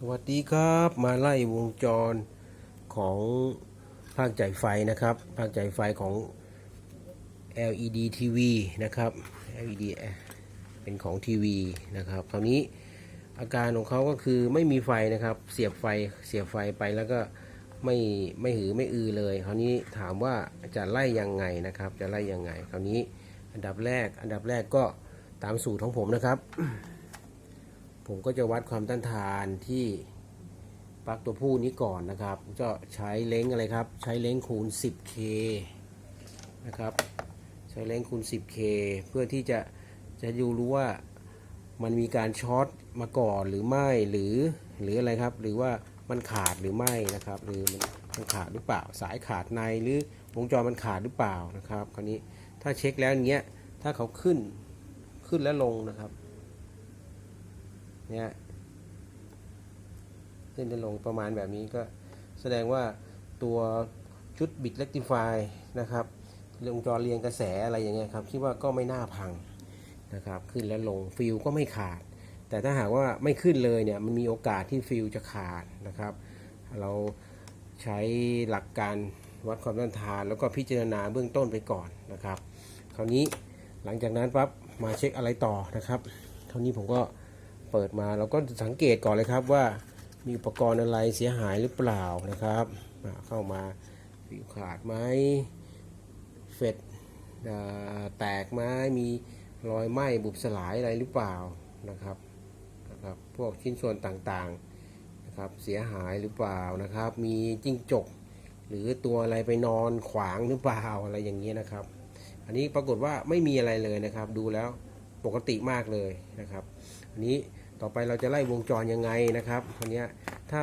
สวัสดีครับมาไล่วงจรของภาคจ่ายไฟนะครับ ภาคจ่ายไฟของ LED TV นะครับ LED เป็นของทีวีนะครับคราวนี้อาการของเขาก็คือไม่มีไฟนะครับ เสียบไฟเสียบไฟไปแล้วก็ไม่ไม่หือไม่อือเลย คราวนี้ถามว่าจะไล่ยังไงนะครับ จะไล่ยังไง คราวนี้อันดับแรกอันดับแรกก็ตามสูตรของผมนะครับ ผมก็จะวัดความต้านทานที่ปลั๊กตัวผู้นี้ก่อนนะครับ ก็ใช้เล้งอะไรครับ ใช้เล้งคูณ 10K นะครับ ใช้เล้งคูณ 10K เพื่อที่จะจะดูรู้ว่ามันมีการช็อตมาก่อนหรือไม่หรือหรืออะไรครับ หรือว่ามันขาดหรือไม่นะครับ หรือมันมันขาดหรือเปล่า สายขาดในหรือวงจรมันขาดหรือเปล่านะครับ คราวนี้ถ้าเช็คแล้วเงี้ยถ้าเขาขึ้นขึ้นและลงนะครับ เนี่ยขึ้นจะลงประมาณแบบนี้ก็แสดงว่าตัวชุดบิดเ e กติฟายนะครับวงจรเรียงกระแสอะไรอย่างเงี้ยครับคิดว่าก็ไม่น่าพังนะครับ ขึ้นและลงฟิลก็ไม่ขาด แต่ถ้าหากว่าไม่ขึ้นเลยเนี่ยมันมีโอกาสที่ฟิลจะขาดนะครับ เราใช้หลักการวัดความต้านทาน แล้วก็พิจารณาเบื้องต้นไปก่อนนะครับ คราวนี้หลังจากนั้นปั๊บมาเช็คอะไรต่อนะครับ คราวนี้ผมก็ เปิดมาเราก็สังเกตก่อนเลยครับว่ามีอุปกรณ์อะไรเสียหายหรือเปล่านะครับ เข้ามาฟิวขาดไหมเฟดแตกไหมมีรอยไหม้บุบสลายอะไรหรือเปล่านะครับนะครับพวกชิ้นส่วนต่างๆนะครับเสียหายหรือเปล่านะครับ มีจิ้งจก หรือตัวอะไรไปนอนขวางหรือเปล่าอะไรอย่างเงี้ยนะครับ อันนี้ปรากฏว่าไม่มีอะไรเลยนะครับดูแล้ว ปกติมากเลยนะครับอันนี้ต่อไปเราจะไล่วงจรยังไงนะครับอันเนี้ถ้า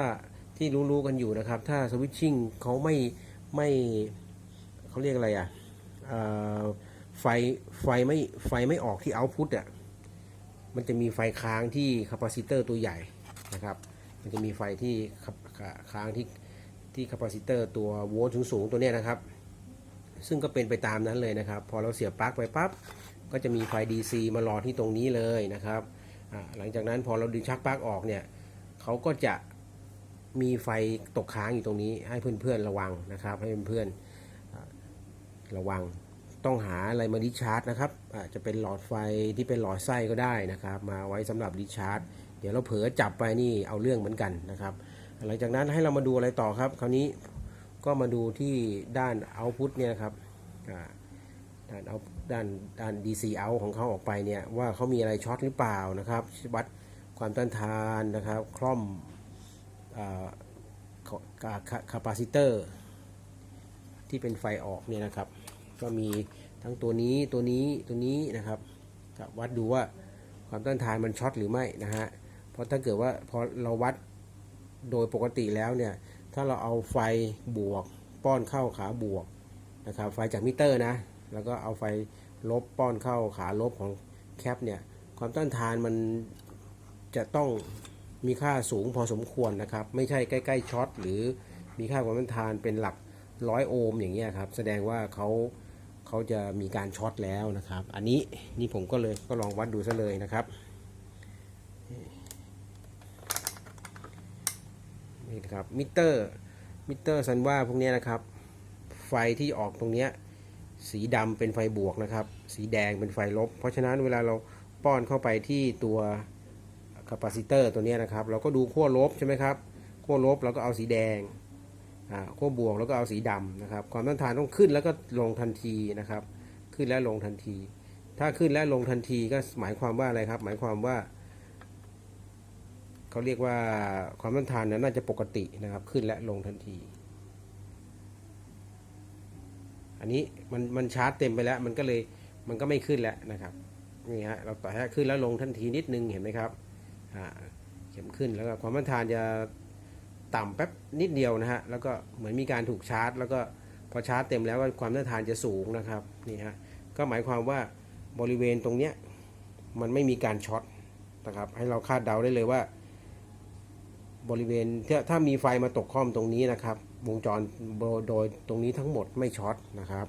ที่รู้ๆกันอยู่นะครับ ถ้าสวิตชิ่งเขาไม่ไม่เขาเรียกอะไรอะเอ่อไฟไฟไม่ไฟไม่ออกที่เอาพุตอะมันจะมีไฟค้างที่คาปาซิเตอร์ตัวใหญ่นะครับ มันจะมีไฟที่ค้างที่ที่คาปาซิเตอร์ตัวโวลต์สูงๆตัวเนี้ยนะครับ ซึ่งก็เป็นไปตามนั้นเลยนะครับ พอเราเสียบปลั๊กไปปั๊บ ก็จะมีไฟ DC มารอที่ตรงนี้เลยนะครับ หลังจากนั้นพอเราดึงชักปลั๊กออกเนี่ยเขาก็จะมีไฟตกค้างอยู่ตรงนี้ ให้เพื่อนๆระวังนะครับ ให้เพื่อนๆอ่าระวังต้องหาอะไรมาดิชาร์จนะครับอาจจะเป็นหลอดไฟที่เป็นหลอดไส้ก็ได้นะครับ มาไว้สำหรับดิชาร์จ เดี๋ยวเราเผลอจับไปนี่เอาเรื่องเหมือนกันนะครับ หลังจากนั้นให้เรามาดูอะไรต่อครับ คราวนี้ก็มาดูที่ด้านเอาพุตเนี่ยนะครับอ่า ด้านเอาด้านด้าน DC out ของเขาออกไปเนี่ยว่าเขามีอะไรช็อตหรือเปล่านะครับวัดความต้านทานนะครับ คล่อมคาปาซิเตอร์ที่เป็นไฟออกเนี่ยนะครับ ก็มีทั้งตัวนี้ตัวนี้ตัวนี้นะครับวัดดูว่าความต้านทานมันช็อตหรือไม่นะฮะเพราะถ้าเกิดว่าพอเราวัดโดยปกติแล้วเนี่ยถ้าเราเอาไฟบวกป้อนเข้าขาบวกนะครับไฟจากมิเตอร์นะ แล้วก็เอาไฟลบป้อนเข้าขาลบของแคปเนี่ยความต้านทานมันจะต้องมีค่าสูงพอสมควรนะครับ ไม่ใช่ใกล้ๆช็อตหรือมีค่าความต้านทานเป็นหลักร้อยโอห์มอย่างเงี้ยครับ แสดงว่าเขาเขาจะมีการช็อตแล้วนะครับ อันนี้นี่ผมก็เลยก็ลองวัดดูซะเลยนะครับนี่ครับมิเตอร์มิเตอร์ซันว่าพวกนี้นะครับ ไฟที่ออกตรงเนี้ย สีดำเป็นไฟบวกนะครับ สีแดงเป็นไฟลบ เพราะฉะนั้นเวลาเราป้อนเข้าไปที่ตัวคาปาซิเตอร์ตัวนี้นะครับ เราก็ดูขั้วลบใช่ไหมครับขั้วลบเราก็เอาสีแดงอ่าขั้วบวกแล้วก็เอาสีดำนะครับ ความต้านทานต้องขึ้นแล้วก็ลงทันทีนะครับ ขึ้นและลงทันที ถ้าขึ้นและลงทันทีก็หมายความว่าอะไรครับ หมายความว่าเขาเรียกว่าความต้านทานนั้นน่าจะปกตินะครับ ขึ้นและลงทันที อันนี้มันมันชาร์จเต็มไปแล้ว มันก็เลยมันก็ไม่ขึ้นแล้วนะครับนี่ฮะเราต่อให้ขึ้นแล้วลงทันทีนิดนึงเห็นไหมครับอ่าเข็มขึ้นแล้วก็ความต้านทานจะต่ำแป๊บนิดเดียวนะฮะแล้วก็เหมือนมีการถูกชาร์จ แล้วก็พอชาร์จเต็มแล้วก็ความต้านทานจะสูงนะครับนี่ฮะก็หมายความว่าบริเวณตรงเนี้ยมันไม่มีการช็อตนะครับให้เราคาดเดาได้เลยว่า บริเวณถ้าถ้ามีไฟมาตกข้อมตรงนี้นะครับ วงจรโดยตรงนี้ทั้งหมดไม่ช็อตนะครับ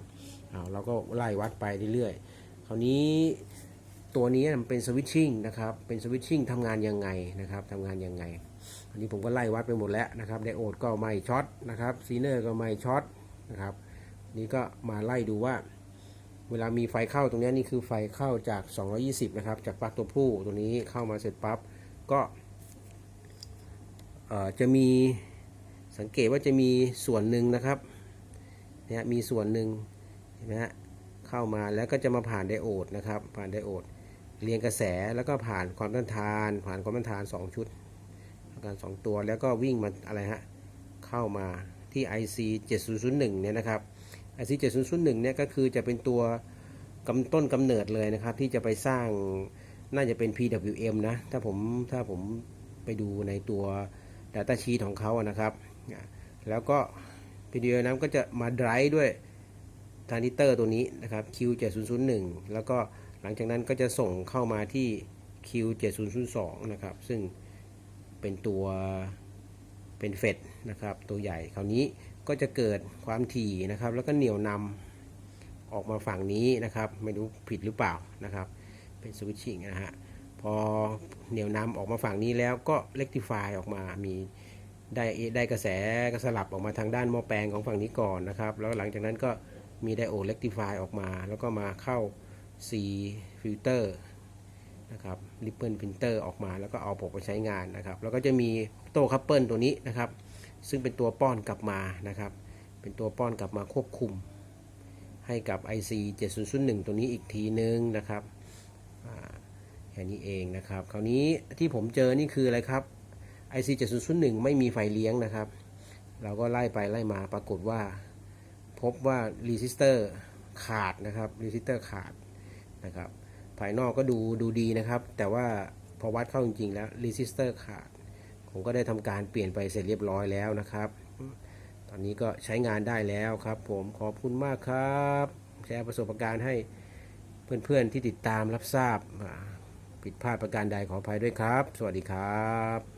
เราก็ไล่วัดไปเรื่อยๆ คราวนี้ตัวนี้มันเป็นสวิตชิ่งนะครับ เป็นสวิตชิ่งทำงานยังไงนะครับทำงานยังไง อันนี้ผมก็ไล่วัดไปหมดแล้วนะครับไดโอดก็ไม่ช็อตนะครับซีเนอร์ก็ไม่ช็อตนะครับนี่ก็มาไล่ดูว่า เวลามีไฟเข้าตรงนี้นี่คือไฟเข้าจาก 220 นะครับ จากปลั๊กตัวผู้ตัวนี้เข้ามาเสร็จปั๊บก็จะมี สังเกตว่าจะมีส่วนหนึ่งนะครับเนี่ยมีส่วนหนึ่งเห็นไหมฮะเข้ามาแล้วก็จะมาผ่านไดโอดนะครับ ผ่านไดโอดเรียงกระแสแล้วก็ผ่านความต้านทาน ผ่านความต้านทาน 2 ชุดการสองตัวแล้วก็วิ่งมาอะไรฮะเข้ามาที่ IC 7001เนี่ยนะครับ IC 7001เนี่ยก็คือจะเป็นตัวกำต้นกำเนิดเลยนะครับ ที่จะไปสร้างน่าจะเป็น PWM นะ ถ้าผมถ้าผมไปดูในตัว Data Sheet ของเขาอะนะครับ แล้วก็ PWM นั้นก็จะมา drive ด้วยทานิเตอร์ตัวนี้นะครับ Q7001 แล้วก็หลังจากนั้นก็จะส่งเข้ามาที่ Q7002 นะครับ ซึ่งเป็นตัวเป็นเฟดนะครับ ตัวใหญ่คราวนี้ก็จะเกิดความถี่นะครับ แล้วก็เหนี่ยวนำออกมาฝั่งนี้นะครับ ไม่รู้ผิดหรือเปล่านะครับ เป็นสวิตชิ่งนะฮะ พอเหนี่ยวนำออกมาฝั่งนี้แล้วก็เล็กติฟายออกมามี ได้ได้กระแสก็สลับออกมาทางด้านหม้อแปลงของฝั่งนี้ก่อนนะครับ แล้วหลังจากนั้นก็มีไดโอดเล็กติฟายออกมา แล้วก็มาเข้า C filter นะครับ ripple filter อร์ออกมาแล้วก็เอาปกไปใช้งานนะครับ แล้วก็จะมีโต้คัพเปิลตัวนี้นะครับ ซึ่งเป็นตัวป้อนกลับมานะครับ เป็นตัวป้อนกลับมาควบคุม ให้กับ IC 7001 ตัวนี้อีกทีนึงนะครับแค่นี้เองนะครับ คราวนี้ที่ผมเจอนี่คืออะไรครับ IC 7001 ไม่มีไฟเลี้ยงนะครับ เราก็ไล่ไปไล่มาปรากฏว่า พบว่ารีสิสเตอร์ขาดนะครับรีสิสเตอร์ขาดนะครับ ภายนอกก็ดูดูดีนะครับ แต่ว่าพอวัดเข้าจริงๆแล้วรีสิสเตอร์ขาด ผมก็ได้ทำการเปลี่ยนไปเสร็จเรียบร้อยแล้วนะครับ ตอนนี้ก็ใช้งานได้แล้วครับ ผมขอบคุณมากครับ แชร์ประสบการณ์ให้เพื่อนๆที่ติดตามรับทราบผิดพลาดประการใดขออภัยด้วยครับ สวัสดีครับ